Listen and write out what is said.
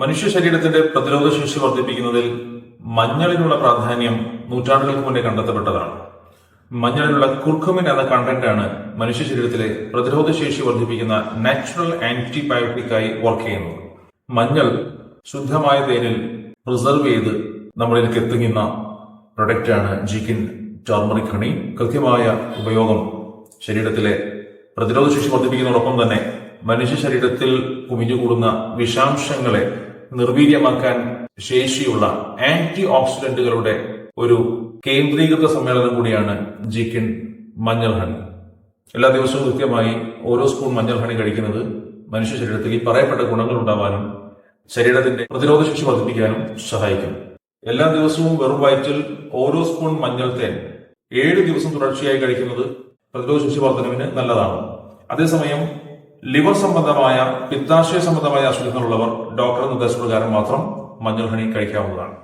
മനുഷ്യ ശരീരത്തിന്റെ പ്രതിരോധ ശേഷി വർദ്ധിപ്പിക്കുന്നതിൽ മഞ്ഞളിനുള്ള പ്രാധാന്യം നൂറ്റാണ്ടുകൾക്ക് മുന്നേ കണ്ടെത്തപ്പെട്ടതാണ്. മഞ്ഞളിലുള്ള കുർക്കുമിൻ എന്ന കണ്ടന്റ് ആണ് മനുഷ്യ ശരീരത്തിലെ പ്രതിരോധ ശേഷി വർദ്ധിപ്പിക്കുന്ന നാച്ചുറൽ ആന്റിബയോട്ടിക്കായി വർക്ക് ചെയ്യുന്നത്. മഞ്ഞൾ ശുദ്ധമായ തേനിൽ പ്രിസർവ് ചെയ്ത് നമ്മളിലേക്ക് എത്തുന്ന പ്രൊഡക്റ്റാണ് ജിക്കിൻ ടർമറിക് ഹണി. കൃത്യമായ ഉപയോഗം ശരീരത്തിലെ പ്രതിരോധ ശേഷി വർദ്ധിപ്പിക്കുന്നതോടൊപ്പം തന്നെ മനുഷ്യ ശരീരത്തിൽ കുമിഞ്ഞുകൂടുന്ന വിഷാംശങ്ങളെ നിർവീര്യമാക്കാൻ ശേഷിയുള്ള ആന്റി ഓക്സിഡന്റുകളുടെ ഒരു കേന്ദ്രീകൃത സമ്മേളനം കൂടിയാണ് ജിക്കിൻ മഞ്ഞൾ ഹണി എല്ലാ ദിവസവും കൃത്യമായി ഓരോ സ്പൂൺ മഞ്ഞൾ ഹണി കഴിക്കുന്നത് മനുഷ്യ ശരീരത്തിൽ ഈ പറയപ്പെട്ട ഗുണങ്ങൾ ഉണ്ടാവാനും ശരീരത്തിന്റെ പ്രതിരോധ ശേഷി വർദ്ധിപ്പിക്കാനും സഹായിക്കും. എല്ലാ ദിവസവും വെറും വയറ്റിൽ ഓരോ സ്പൂൺ മഞ്ഞൾ തേൻ ഏഴ് ദിവസം തുടർച്ചയായി കഴിക്കുന്നത് പ്രതിരോധ ശേഷി വർധനവിന് നല്ലതാണ്. അതേസമയം ലിവർ സംബന്ധമായ പിത്താശയ സംബന്ധമായ അസുഖങ്ങളുള്ളവർ ഡോക്ടറുടെ നിർദ്ദേശപ്രകാരം മാത്രം മഞ്ഞൾ ഹണി കഴിക്കാവുന്നതാണ്.